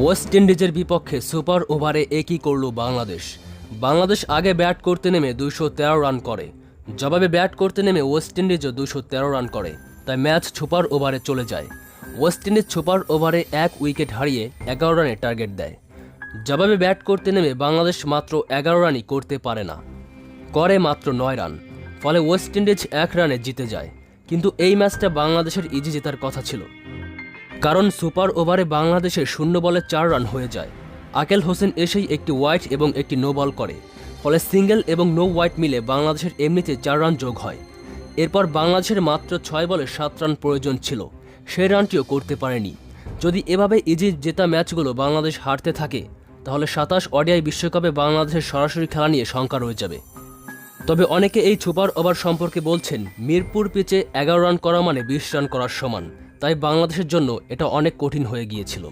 West ইন্ডিজের বিপক্ষে super ওভারে একই করল বাংলাদেশ? বাংলাদেশ আগে ব্যাট করতে নেমে তেরো রান করে। জবাবে ব্যাট করতে নেমে ওয়েস্ট ইন্ডিজও দুশো রান করে। তাই ম্যাচ সুপার ওভারে চলে যায়। ওয়েস্ট ইন্ডিজ সুপার ওভারে এক উইকেট হারিয়ে এগারো রানে টার্গেট দেয়। জবাবে ব্যাট করতে নেমে বাংলাদেশ মাত্র এগারো রানই করতে পারে না। করে মাত্র নয় রান। ফলে ওয়েস্ট ইন্ডিজ এক রানে জিতে যায়। কিন্তু এই ম্যাচটা বাংলাদেশের ইজি জেতার কথা ছিল। কারণ সুপার ওভারে বাংলাদেশের শূন্য বলে চার রান হয়ে যায়। আকেল হোসেন এসেই একটি হোয়াইট এবং একটি নো বল করে, ফলে সিঙ্গেল এবং নো হোয়াইট মিলে বাংলাদেশের এমনিতে চার রান যোগ হয়। এরপর বাংলাদেশের মাত্র ছয় বলে সাত রান প্রয়োজন ছিল সেই রানটিও করতে পারেনি। যদি এভাবে ইজি জেতা ম্যাচগুলো বাংলাদেশ হারতে থাকে, তাহলে সাতাশ ওডিআই বিশ্বকাপে বাংলাদেশের সরাসরি খেলা নিয়ে শঙ্কা রয়ে যাবে। তবে অনেকে এই সুপার ওভার সম্পর্কে বলছেন, মিরপুর পিচে এগারো রান করা মানে বিশ রান করার সমান। তাই বাংলাদেশের জন্য এটা অনেক কঠিন হয়ে গিয়েছিল।